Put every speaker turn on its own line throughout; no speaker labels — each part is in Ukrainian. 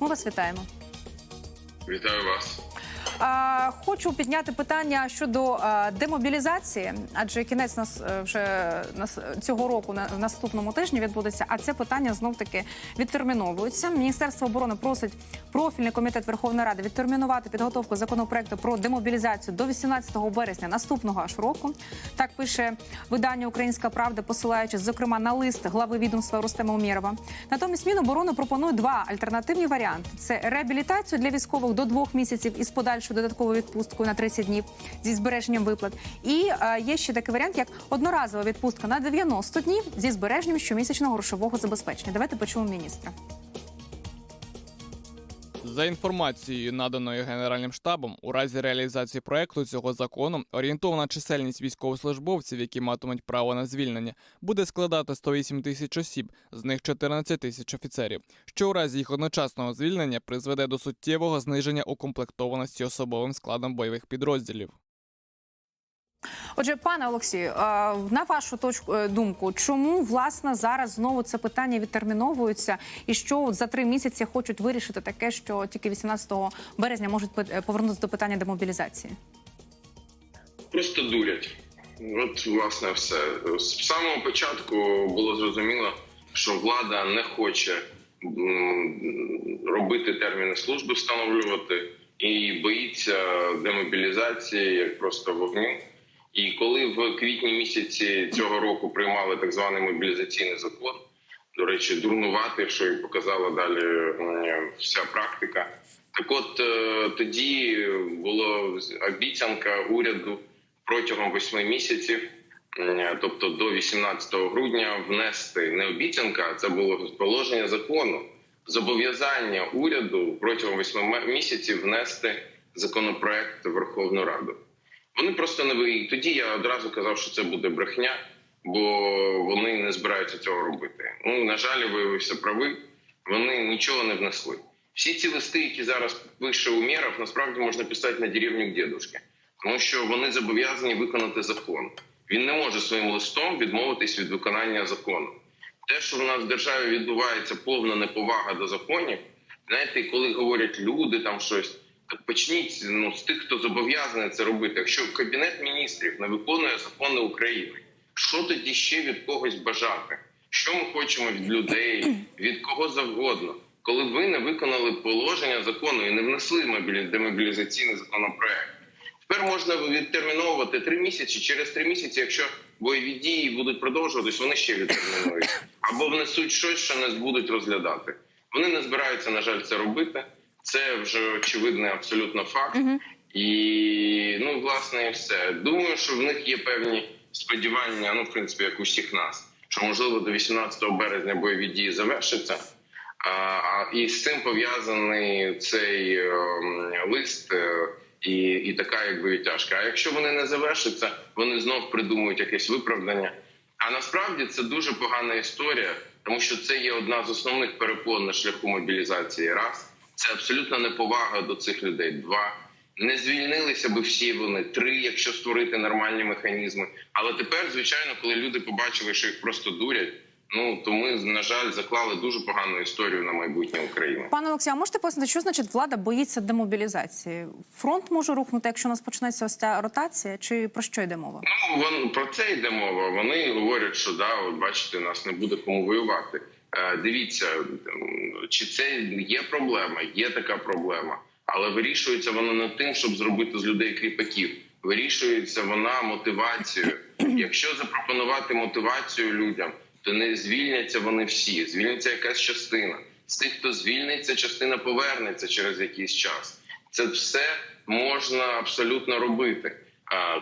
Ми вас вітаємо.
Вітаю вас.
Хочу підняти питання щодо демобілізації, адже кінець нас е, вже цього року на наступному тижні відбудеться. А це питання знов таки відтерміновується. Міністерство оборони просить профільний комітет Верховної Ради відтермінувати підготовку законопроекту про демобілізацію до 18 березня наступного аж року. Так пише видання Українська Правда, посилаючись зокрема на лист глави відомства Рустема Умєрова. Натомість Міноборони пропонує два альтернативні варіанти: це реабілітацію для військових до двох місяців із подальшою додаткову відпустку на 30 днів зі збереженням виплат. І е, є ще такий варіант, як одноразова відпустка на 90 днів зі збереженням щомісячного грошового забезпечення. Давайте почуємо міністра.
За інформацією, наданою Генеральним штабом, у разі реалізації проекту цього закону орієнтовна чисельність військовослужбовців, які матимуть право на звільнення, буде складати 108 тисяч осіб, з них 14 тисяч офіцерів, що у разі їх одночасного звільнення призведе до суттєвого зниження укомплектованості особовим складом бойових підрозділів.
Отже, пане Олексію, е, на вашу точку е, думку, чому власне зараз знову це питання відтерміновується, і що за три місяці хочуть вирішити таке, що тільки 18 березня можуть пи- повернутися до питання демобілізації?
Просто дурять. От, власне, все. З самого початку було зрозуміло, що влада не хоче робити терміни служби, встановлювати і боїться демобілізації як просто вогню. І коли в квітні місяці цього року приймали так званий мобілізаційний закон, до речі, дурнувати, що і показала далі вся практика. Так, от е, тоді була обіцянка уряду протягом восьми місяців, тобто до 18 грудня, внести не обіцянка, це було положення закону, зобов'язання уряду протягом восьми місяців внести законопроект в Верховну Раду. Вони просто не ви. Тоді я одразу казав, що це буде брехня, бо вони не збираються цього робити. Ну на жаль, виявився правий. Вони нічого не внесли. Всі ці листи, які зараз пише Умєров, насправді можна писати на деревню к дедушки, тому що вони зобов'язані виконати закон. Він не може своїм листом відмовитись від виконання закону. Те, що в нас в державі відбувається повна неповага до законів, знаєте, коли говорять люди там щось, почніть ну, з тих, хто зобов'язаний це робити. Якщо кабінет міністрів не виконує закони України, що тоді ще від когось бажати? Що ми хочемо від людей, від кого завгодно, коли ви не виконали положення закону і не внесли мобілі- демобілізаційний законопроект? Тепер можна відтерміновувати три місяці. Через три місяці, якщо бойові дії будуть продовжуватись, вони ще відтермінують або внесуть щось, що не будуть розглядати. Вони не збираються, на жаль, це робити. Це вже очевидний абсолютно факт. І ну, власне, і все. Думаю, що в них є певні сподівання, ну, в принципі, як у всіх нас, що можливо до 18 березня бойові дії завершаться. А, а і з цим пов'язаний цей ем, лист е, і, і така якби відтяжка. А якщо вони не завершаться, вони знов придумують якесь виправдання. А насправді це дуже погана історія, тому що це є одна з основних перепон на шляху мобілізації. Раз це абсолютна неповага до цих людей. Два не звільнилися би всі вони. Три, якщо створити нормальні механізми. Але тепер, звичайно, коли люди побачили, що їх просто дурять. Ну то ми на жаль заклали дуже погану історію на майбутнє України.
Пане Олексію, а можете пояснити, що значить влада боїться демобілізації? Фронт може рухнути, якщо у нас почнеться ось ця ротація, чи про що йде мова?
Ну вон про це йде мова. Вони говорять, що да, от бачите, нас не буде кому воювати. Е, дивіться, чи це є проблема? Є така проблема, але вирішується вона не тим, щоб зробити з людей кріпаків. Вирішується вона мотивацією. Якщо запропонувати мотивацію людям, то не звільняться вони всі. Звільниться якась частина. З тих, хто звільниться, частина повернеться через якийсь час. Це все можна абсолютно робити.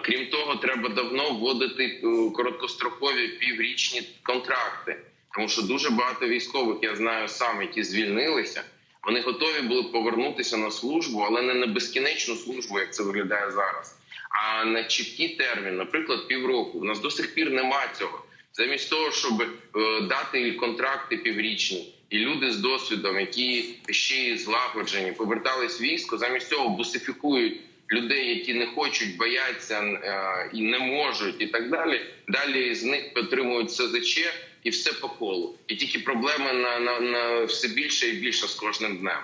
Крім того, треба давно вводити е, короткострокові піврічні контракти, тому що дуже багато військових я знаю сам, які звільнилися. Вони готові були повернутися на службу, але не на безкінечну службу, як це виглядає зараз, а на чіткий термін, наприклад, півроку. У нас до сих пір нема цього. Замість того, щоб е, дати контракти піврічні, і люди з досвідом, які ще й злагоджені, повертались військо, замість цього бусифікують людей, які не хочуть, бояться е, і не можуть, і так далі. Далі з них отримують СЗЧ і все по колу. І тільки проблеми на, на, на все більше і більше з кожним днем.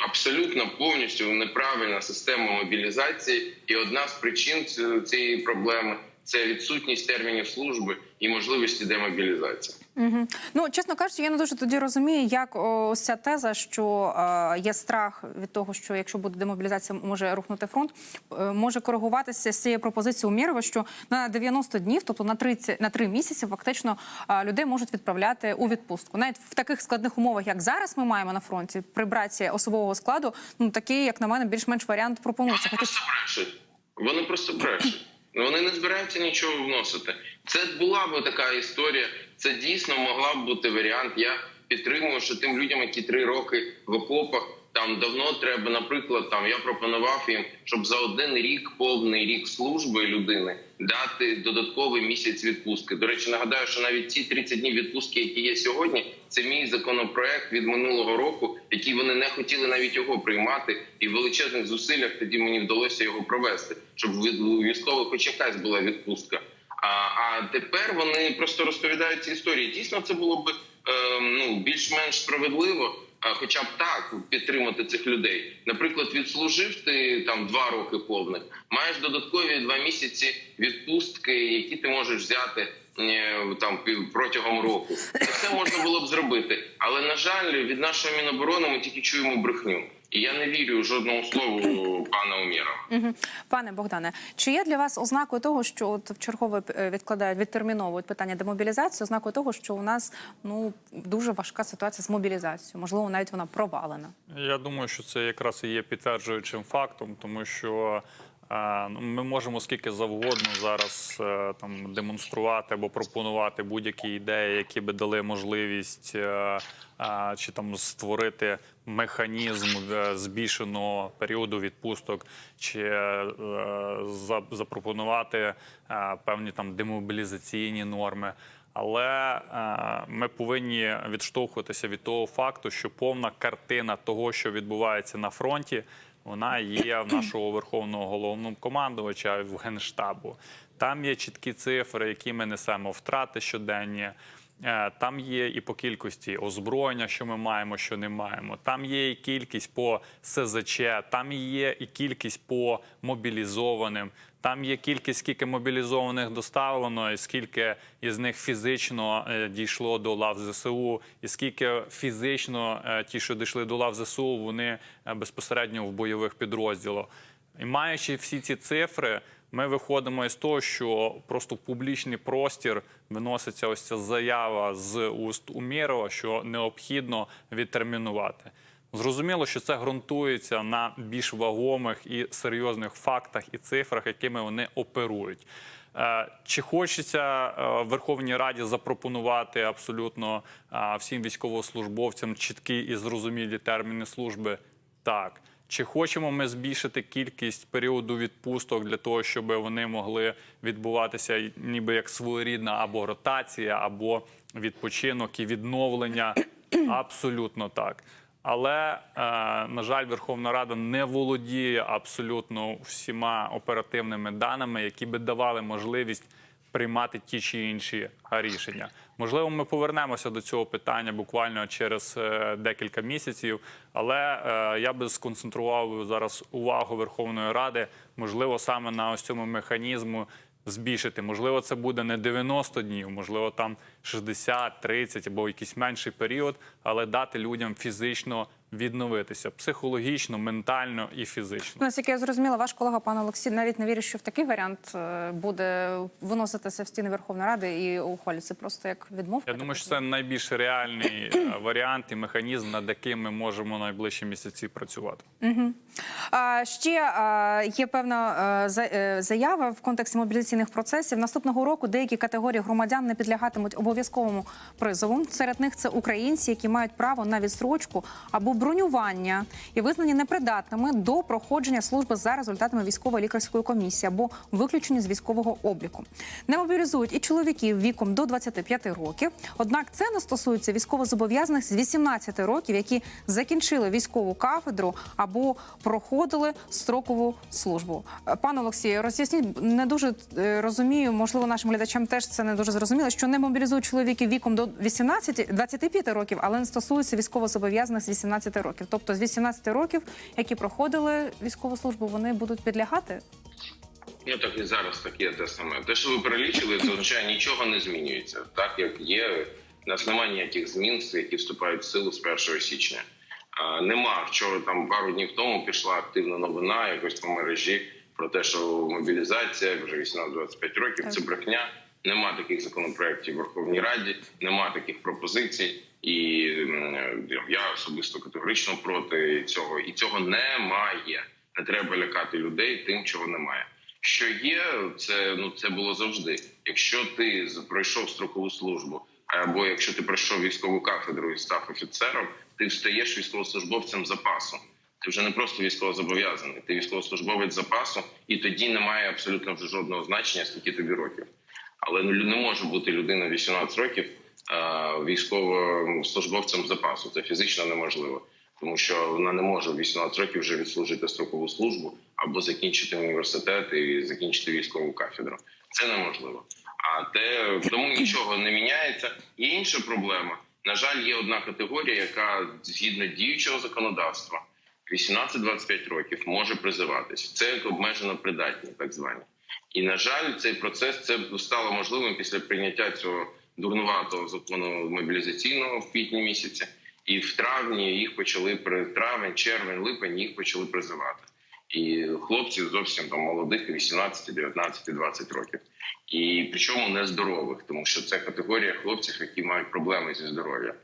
абсолютно повністю неправильна система мобілізації, і одна з причин цієї проблеми це відсутність термінів служби і можливості демобілізації.
Угу. Ну, чесно кажучи, я не дуже тоді розумію, як ось ця теза, що е, є страх від того, що якщо буде демобілізація, може рухнути фронт, е, може коригуватися з цією пропозицією Умєрова, що на 90 днів, тобто на 30, на 3 місяці, фактично е, людей можуть відправляти у відпустку. Навіть в таких складних умовах, як зараз ми маємо на фронті, при браці особового складу, ну такий, як на мене, більш-менш варіант пропонується.
Вони просто брешуть. Вони просто брешуть. Вони не збираються нічого вносити. Це була б така історія. Це дійсно могла б бути варіант. Я підтримую, що тим людям, які три роки в окопах, там давно треба, наприклад, там я пропонував їм, щоб за один рік, повний рік служби людини, дати додатковий місяць відпустки. До речі, нагадаю, що навіть ці 30 днів відпустки, які є сьогодні, це мій законопроект від минулого року, який вони не хотіли навіть його приймати, і в величезних зусиллях тоді мені вдалося його провести, щоб у військових хоч якась була відпустка. А, а тепер вони просто розповідають ці історії. Дійсно, це було б е, ну більш-менш справедливо. Хоча б так підтримати цих людей. Наприклад, відслужив ти там два роки повних, маєш додаткові два місяці відпустки, які ти можеш взяти е, там протягом року. Це все можна було б зробити. Але на жаль, від нашої міноборони ми тільки чуємо брехню. І я не вірю жодному слову пана Умєрова.
Пане Богдане, чи є для вас ознакою того, що от в чергове відкладають відтерміновують питання демобілізації, ознакою того, що у нас ну дуже важка ситуація з мобілізацією? Можливо, навіть вона провалена.
Я думаю, що це якраз і є підтверджуючим фактом, тому що е, ми можемо скільки завгодно зараз е, там демонструвати або пропонувати будь-які ідеї, які би дали можливість е, чи там створити механізм е, збільшеного періоду відпусток, чи запропонувати певні там демобілізаційні норми. Але ми повинні відштовхуватися від того факту, що повна картина того, що відбувається на фронті, вона є в нашого верховного головного командувача в генштабу. Там є чіткі цифри, які ми несемо втрати щоденні. Е, Там є і по кількості озброєння, що ми маємо, що не маємо. Там є і кількість по СЗЧ, там є і кількість по мобілізованим. Там є кількість, скільки мобілізованих доставлено, і скільки із них фізично е, дійшло до лав ЗСУ, і скільки фізично е, ті, що дійшли до лав ЗСУ, вони е, безпосередньо в бойових підрозділах. І маючи всі ці цифри, ми виходимо із того, що просто в публічний простір виноситься ось ця заява з уст Умєрова, що необхідно відтермінувати. Зрозуміло, що це ґрунтується на більш вагомих і серйозних фактах і цифрах, якими вони оперують. Е, Чи хочеться е, Верховній Раді запропонувати абсолютно е, всім військовослужбовцям чіткі і зрозумілі терміни служби? Так. Чи хочемо ми збільшити кількість періоду відпусток для того, щоб вони могли відбуватися ніби як своєрідна або ротація, або відпочинок і відновлення? Абсолютно так. Але, е, на жаль, Верховна Рада не володіє абсолютно всіма оперативними даними, які би давали можливість приймати ті чи інші рішення. Можливо, ми повернемося до цього питання буквально через е, декілька місяців, але е, я би сконцентрував зараз увагу Верховної Ради, можливо, саме на ось цьому механізму збільшити. Можливо, це буде не 90 днів, можливо, там 60, 30 або якийсь менший період, але дати людям фізично відновитися психологічно, ментально і фізично.
Наскільки я зрозуміла, ваш колега пан Олексій навіть не вірить, що в такий варіант е, буде виноситися в стіни Верховної Ради і ухвалюється. Просто як відмовка.
Я думаю, що це найбільш реальний е, варіант і механізм, над яким ми можемо найближчі місяці працювати.
А, ще а, є певна а, е, заява в контексті мобілізаційних процесів. Наступного року деякі категорії громадян не підлягатимуть обов'язковому призову. Серед них це українці, які мають право на відстрочку або бронювання і визнані непридатними до проходження служби за результатами військової лікарської комісії або виключені з військового обліку. Не мобілізують і чоловіків віком до 25 років. Однак це не стосується військовозобов'язаних з 18 років, які закінчили військову кафедру або проходили строкову службу. Пане Олексію, роз'ясніть не дуже е, розумію. Можливо, нашим глядачам теж це не дуже зрозуміло, що не мобілізують чоловіків віком до 18-25 років, але не стосується військовозобов'язаних з 18 18 років. Тобто з 18 років, які проходили військову службу, вони будуть підлягати.
Ну так і зараз так є те саме. Те, що ви перелічили, це означає нічого не змінюється. Так як є, у нас немає ніяких змін, які вступають в силу з 1 січня. А, нема вчора там пару днів тому пішла активна новина якось по мережі про те, що мобілізація вже 18-25 років.
Так.
Це брехня. Нема таких законопроєктів в Верховній Раді, нема таких пропозицій, і я особисто категорично проти цього. І цього немає. Не треба лякати людей тим, чого немає. Що є, це ну це було завжди. Якщо ти пройшов строкову службу, або якщо ти пройшов військову кафедру і став офіцером, ти стаєш військовослужбовцем запасу. Ти вже не просто військовозобов'язаний, ти військовослужбовець запасу, і тоді немає абсолютно вже жодного значення, скільки тобі років. Але ну, не може бути людина 18 років а, військовослужбовцем запасу. Це фізично неможливо, тому що вона не може 18 років вже відслужити строкову службу або закінчити університет і закінчити військову кафедру. Це неможливо. А те тому нічого не міняється. Є інша проблема. На жаль, є одна категорія, яка згідно діючого законодавства 18-25 років може призиватись. Це як обмежено придатні, так звані. І на жаль, цей процес це стало можливим після прийняття цього дурнуватого закону мобілізаційного в квітні місяці. І в травні їх почали при травень, червень, липень їх почали призивати. І хлопців зовсім там молодих, 18, 19, 20 років. І причому нездорових, тому що це категорія хлопців, які мають проблеми зі здоров'ям.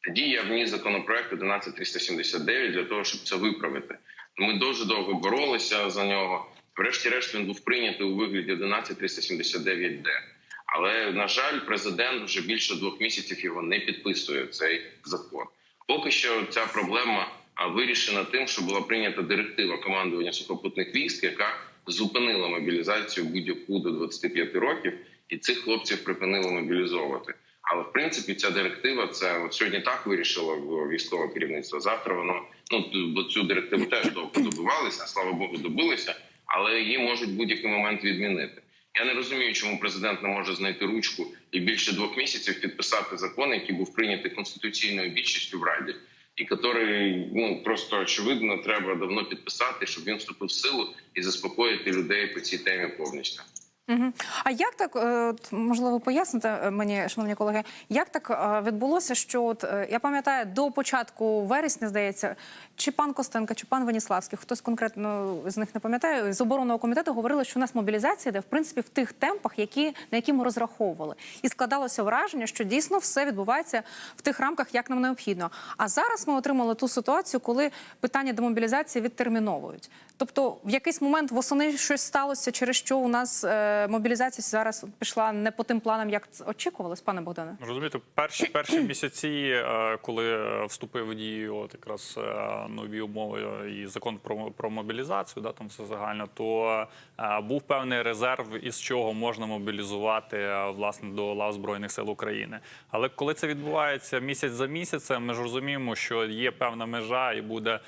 Тоді я вніс законопроект 11379 для того, щоб це виправити. Ми дуже довго боролися за нього. Врешті-решт він був прийнятий у вигляді 11379 д Але на жаль, президент вже більше двох місяців його не підписує цей закон. Поки що ця проблема вирішена тим, що була прийнята директива командування сухопутних військ, яка зупинила мобілізацію будь-яку до 25 років, і цих хлопців припинили мобілізовувати. Але в принципі ця директива це от сьогодні так вирішило військове керівництво. Завтра воно ну бо цю директиву теж довго добивалися, слава Богу, добилися, але її можуть будь-який момент відмінити. Я не розумію, чому президент не може знайти ручку і більше двох місяців підписати закон, який був прийнятий конституційною більшістю в раді, і який ну просто очевидно треба давно підписати, щоб він вступив в силу і заспокоїти людей по цій темі повністю.
Угу. А як так е, от, можливо пояснити е, мені, шановні колеги, як так е, відбулося, що от я пам'ятаю до початку вересня, здається, чи пан Костенко, чи пан Веніславський, хтось конкретно з них не пам'ятаю, з оборонного комітету говорили, що у нас мобілізація йде в принципі в тих темпах, які на які ми розраховували, і складалося враження, що дійсно все відбувається в тих рамках, як нам необхідно. А зараз ми отримали ту ситуацію, коли питання демобілізації відтерміновують. Тобто, в якийсь момент восени щось сталося, через що у нас е, мобілізація зараз пішла не по тим планам, як очікувалось, пане Богдане.
Розумієте, перші перші місяці, е, коли е, вступив в дію от якраз е, нові умови і закон про, про мобілізацію, да там все загально, то був певний резерв, із чого можна мобілізувати власне до лав збройних сил України. Але коли це відбувається місяць за місяцем, ми ж розуміємо, що є певна межа, і буде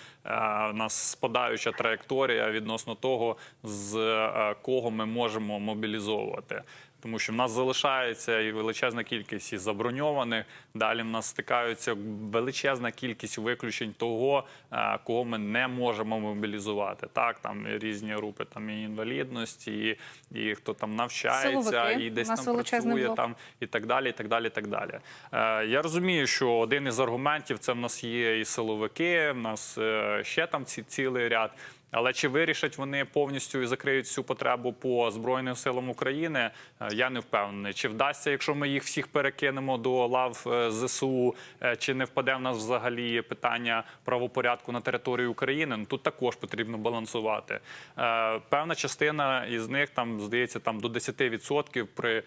нас спадаюча траєкторія відносно того, з е, кого ми можемо мобілізовувати. Тому що в нас залишається і величезна кількість і заброньованих. Далі в нас стикаються величезна кількість виключень того, е, кого ми не можемо мобілізувати. Так, там різні групи там і інвалідності, і, і хто там навчається,
Силовики.
і десь там працює
блок.
там і так далі. І так далі, і так далі. Е, я розумію, що один із аргументів це в нас є і силовики, в нас ще там ці цілий ряд. Але чи вирішать вони повністю і закриють всю потребу по збройним силам України? е, Я не впевнений. Чи вдасться, якщо ми їх всіх перекинемо до лав е, ЗСУ, е, чи не впаде в нас взагалі питання правопорядку на території України? Ну тут також потрібно балансувати. Певна частина із них там здається там до 10% при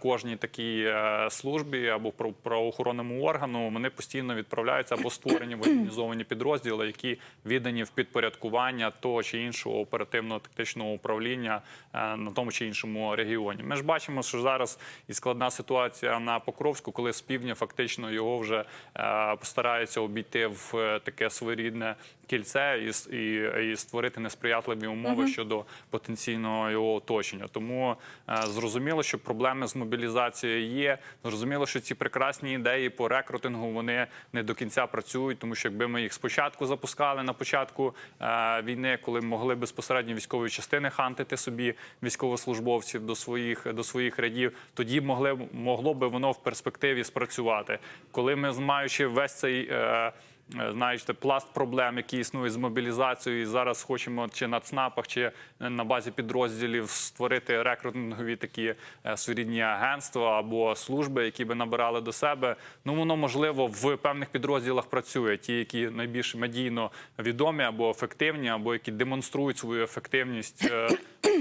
кожній такій службі або про- правоохоронному органу вони постійно відправляються або створені воєнізовані підрозділи, які віддані в підпорядкування того чи іншого оперативно-тактичного управління е, на тому чи іншому регіоні. Ми ж бачимо, що зараз і складна ситуація на Покровську, коли з півдня фактично його вже е, постараються обійти в е, таке своєрідне кільце і, і, і створити несприятливі умови щодо потенційного його оточення. Тому зрозуміло, що проблеми з мобілізацією є. Зрозуміло, що ці прекрасні ідеї по рекрутингу вони не до кінця працюють, тому що якби ми їх спочатку запускали на початку е, війни, коли могли безпосередньо військові частини хантити собі військовослужбовців до своїх до своїх рядів, тоді могли могло би воно в перспективі спрацювати. Коли ми маючи весь цей. Е, Знаєте, пласт проблем, які існують з мобілізацією, і зараз хочемо чи на ЦНАПах, чи на базі підрозділів створити рекрутингові такі е, своєрідні агентства або служби, які би набирали до себе. Ну воно можливо в певних підрозділах працює. Ті, які найбільш медійно відомі або ефективні, або які демонструють свою ефективність е,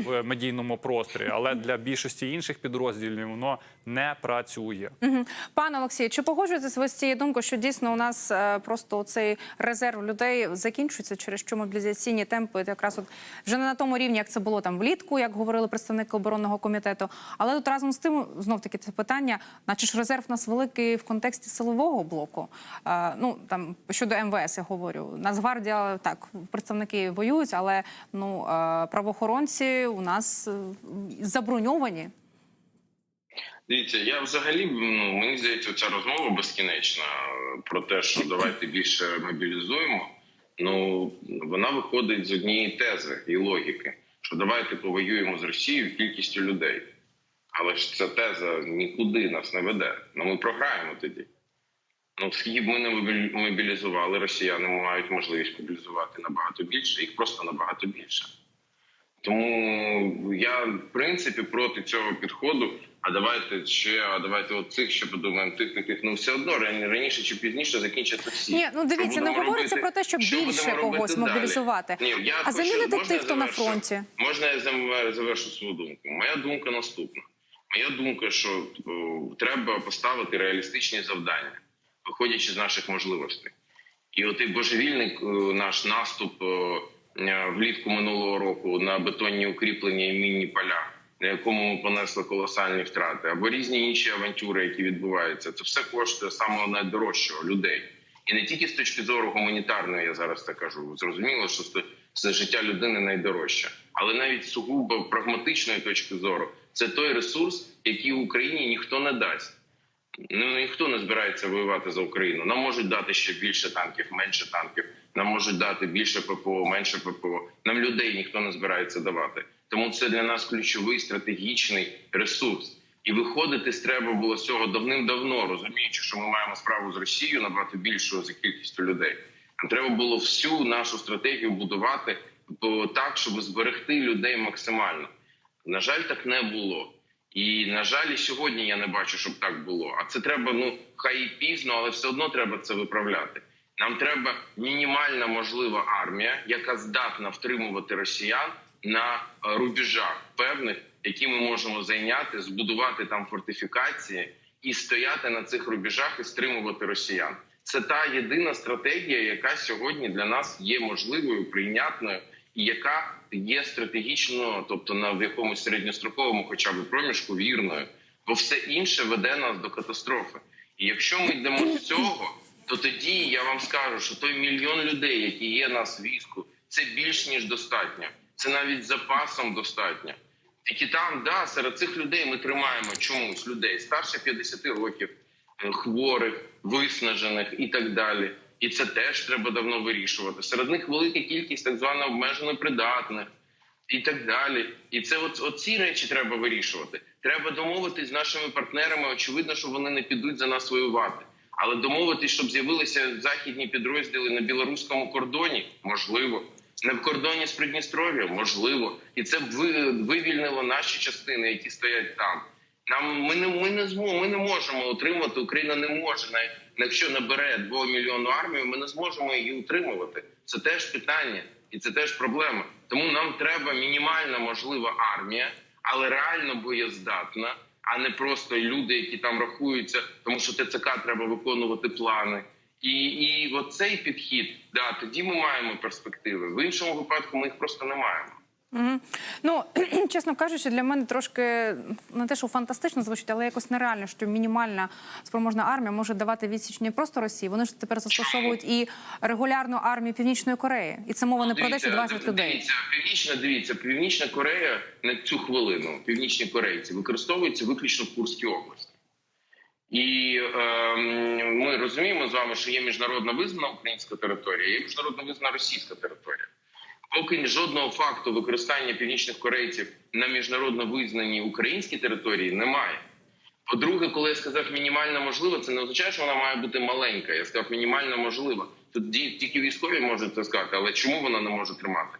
в медійному просторі. Але для більшості інших підрозділів воно не працює.
Пане Олексію, чи погоджуєтесь ви з цією думкою, що дійсно у нас е, просто цей резерв людей закінчується, через що мобілізаційні темпи якраз от вже не на тому рівні, як це було там влітку, як говорили представники оборонного комітету. Але тут разом з тим знов таки це питання, наче ж резерв у нас великий в контексті силового блоку. Е, ну там щодо МВС я говорю. Нацгвардія так представники воюють, але ну е, у нас е, заброньовані.
Дивіться, я взагалі ну мені здається, ця розмова безкінечна е, про те, що давайте більше мобілізуємо. Ну вона виходить з однієї тези і логіки, що давайте повоюємо з Росією кількістю людей. Але ж ця теза нікуди нас не веде. Ну ми програємо тоді. Ну, скільки ми не мобілізували, росіяни мають можливість мобілізувати набагато більше, їх просто набагато більше. Тому я в принципі проти цього підходу. А давайте ще, а давайте от цих ще подумаємо, тих, тих, тих. Ну все одно раніше чи пізніше закінчаться всі.
Ні, ну дивіться, не говориться про те, щоб
Що
більше когось мобілізувати.
Ні, я
А замінити тих, хто на фронті.
Можна я завершу свою думку? Моя думка наступна. Моя думка, що о, треба поставити реалістичні завдання, виходячи з наших можливостей. І отий божевільний е, наш наступ е, е, влітку минулого року на бетонні укріплення і мінні поля, на якому ми понесли колосальні втрати, або різні інші авантюри, які відбуваються, це все коштує самого найдорожчого людей. І не тільки з точки зору гуманітарної, я зараз так кажу. Зрозуміло, що це- життя людини найдорожче, але навіть сугубо прагматичної точки зору, це той ресурс, який Україні ніхто не дасть. Ну ніхто не збирається воювати за Україну. Нам можуть дати ще більше танків, менше танків. Нам можуть дати більше ППО, менше ППО. Нам людей ніхто не збирається давати. Тому це для нас ключовий стратегічний ресурс. І виходити з треба було з цього давним-давно, розуміючи, що ми маємо справу з Росією набагато більшою за кількістю людей. Нам треба було всю нашу стратегію будувати так, щоб зберегти людей максимально. На жаль, так не було. І на жаль, і сьогодні я не бачу, щоб так було. А це треба, ну хай і пізно, але все одно треба це виправляти. Нам треба мінімальна можлива армія, яка здатна втримувати росіян на е, рубежах певних, які ми можемо зайняти, збудувати там фортифікації і стояти на цих рубежах і стримувати росіян. Це та єдина стратегія, яка сьогодні для нас є можливою, прийнятною і яка є стратегічно, тобто на в якомусь середньостроковому, хоча б проміжку, вірною, бо все інше веде нас до катастрофи. І якщо ми йдемо з цього, то тоді я вам скажу, що той мільйон людей, які є нас війську, це більш ніж достатньо. Це навіть запасом достатньо. Тільки там, да, серед цих людей ми тримаємо чомусь людей старше 50 років, е, хворих, виснажених і так далі. І це теж треба давно вирішувати. Серед них велика кількість так звано обмежено придатних і так далі. І це от, оці речі треба вирішувати. Треба домовитись з нашими партнерами. Очевидно, що вони не підуть за нас воювати. Але домовитись, щоб з'явилися західні підрозділи на білоруському кордоні, можливо. На кордоні з Придністров'ям, можливо, і це б вивільнило наші частини, які стоять там. Нам ми не ми не зможемо, ми не можемо утримати. Україна не може навіть якщо набере 2 мільйонну армію, ми не зможемо її утримувати. Це теж питання, і це теж проблема. Тому нам треба мінімальна можлива армія, але реально боєздатна, а не просто люди, які там рахуються, тому що ТЦК треба виконувати плани. І, і оцей підхід, да, тоді ми маємо перспективи. В іншому випадку ми їх просто не маємо.
Мгм. Ну, чесно кажучи, для мене трошки не те, що фантастично звучить, але якось нереально, що мінімальна спроможна армія може давати відсіч не просто Росії. Вони ж тепер застосовують і регулярну армію Північної Кореї. І це мова не про 10-20 людей.
Дивіться, північна, дивіться, Північна Корея на цю хвилину, північні корейці, використовуються виключно в Курській області. І ем, ми розуміємо з вами, що є міжнародно визнана українська територія, є міжнародно визнана російська територія. Поки жодного факту використання північних корейців на міжнародно визнаній українській території немає. По-друге, коли я сказав мінімально можливо, це не означає, що вона має бути маленька. Я сказав мінімально можливо. Тут тільки військові можуть це сказати, але чому вона не може тримати?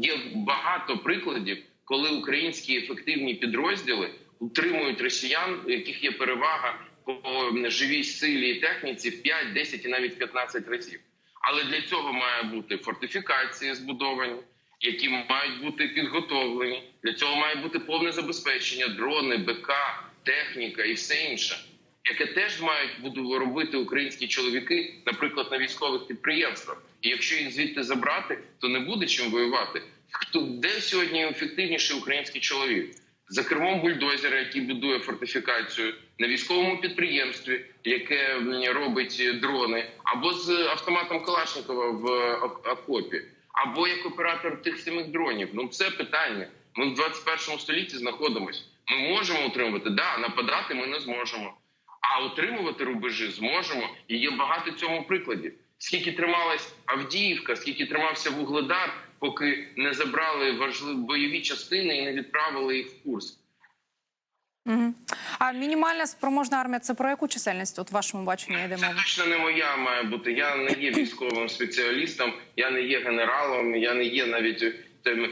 Є багато прикладів, коли українські ефективні підрозділи утримують росіян, у яких є перевага по живій силі і техніці в 5, 10 і навіть 15 разів. Але для цього має бути фортифікації збудовані, які мають бути підготовлені. Для цього має бути повне забезпечення, дрони, БК, техніка і все інше, яке теж мають буду робити українські чоловіки, наприклад, на військових підприємствах. І якщо їх звідти забрати, то не буде чим воювати. Хто де сьогодні ефективніший український чоловік? За кермом бульдозера, який будує фортифікацію на військовому підприємстві, яке робить дрони, або з автоматом Калашникова в ок- окопі, або як оператор тих самих дронів. Ну це питання. Ми в 21 столітті знаходимося. Ми можемо утримувати, да, нападати ми не зможемо. А утримувати рубежі зможемо. І є багато цьому прикладів. Скільки трималась Авдіївка, скільки тримався Вугледар, поки не забрали важливі бойові частини і не відправили їх в Курск.
Мгм. А мінімальна спроможна армія це про яку чисельність? От в вашому баченні йде
Це точно не моя має бути. Я не є військовим спеціалістом, я не є генералом, я не є навіть тим.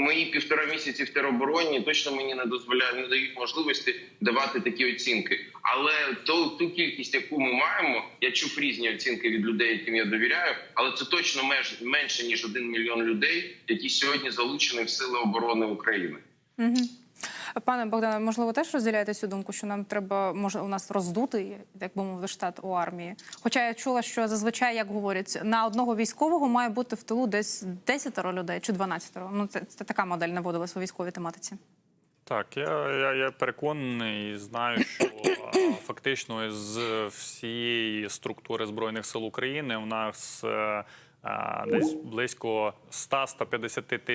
Мої півтора місяці в теробороні точно мені не дозволяють, не дають можливості давати такі оцінки. Але ту, ту кількість, яку ми маємо, я чув різні оцінки від людей, яким я довіряю, але це точно меж, менше ніж один мільйон людей, які сьогодні залучені в сили оборони України.
Мгм. Пане Богдане, можливо, теж розділяєте цю думку, що нам треба може у нас роздути, як би мовити, штат у армії. Хоча я чула, що зазвичай, як говорять, на одного військового має бути в тилу десь 10 людей чи 12. Ну це, це така модель наводилась у військовій тематиці.
Так, я, я, я переконаний і знаю, що фактично з всієї структури збройних сил України у нас е, а, десь близько 100-150 тисяч.